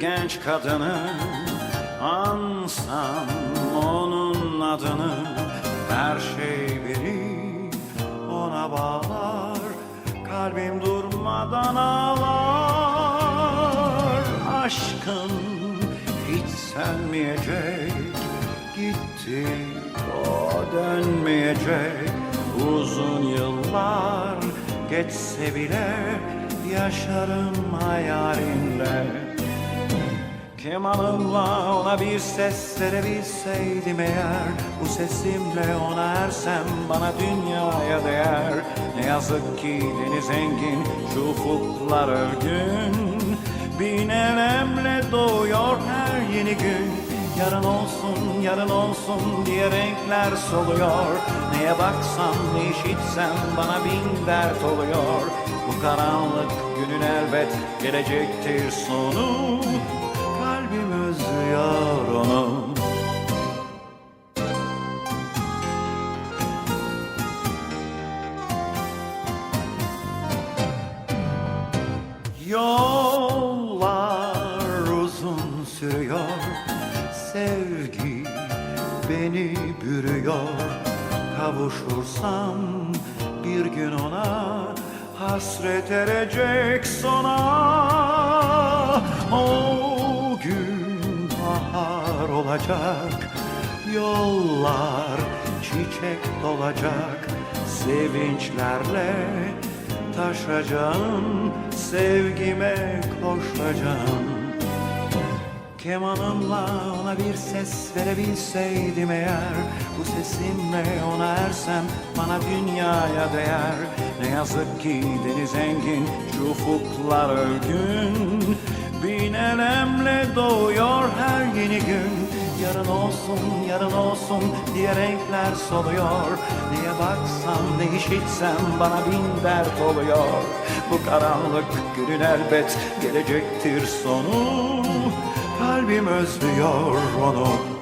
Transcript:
genç kadını Ansam onun adını Her şey beni ona bağlar. Kalbim durmadan ağlar. Aşkın hiç sönmeyecek Gitti o dönmeyecek. Uzun yıllar geçse bile Yaşarım hayalinle Kemanımla ona bir ses verebilseydim eğer Bu sesimle ona ersem bana dünyaya değer. Ne yazık ki deniz engin şu ufuklar örgün. Bin elemle doğuyor her yeni gün. Yarın olsun, yarın olsun diye renkler soluyor. Neye baksam, ne işitsem bana bin dert oluyor Bu karanlık günün elbet gelecektir sonu. Kalbim özlüyor onu. Yollar uzun sürüyor. Sevgi beni bürüyor. Kavuşursam bir gün ona Hasret erecek sona O gün bahar olacak Yollar çiçek dolacak Sevinçlerle taşacağım Sevgime koşacağım Kemanımla ona bir ses verebilseydim eğer Bu sesimle ona ersem bana dünyaya değer. Ne yazık ki deniz engin şu ufuklar örgün. Bin elemle doğuyor her yeni gün. Yarın olsun, yarın olsun diye renkler soluyor. Niye baksam, ne işitsem bana bin dert oluyor. Bu karanlık günün elbet gelecektir sonu Kalbim özlüyor onu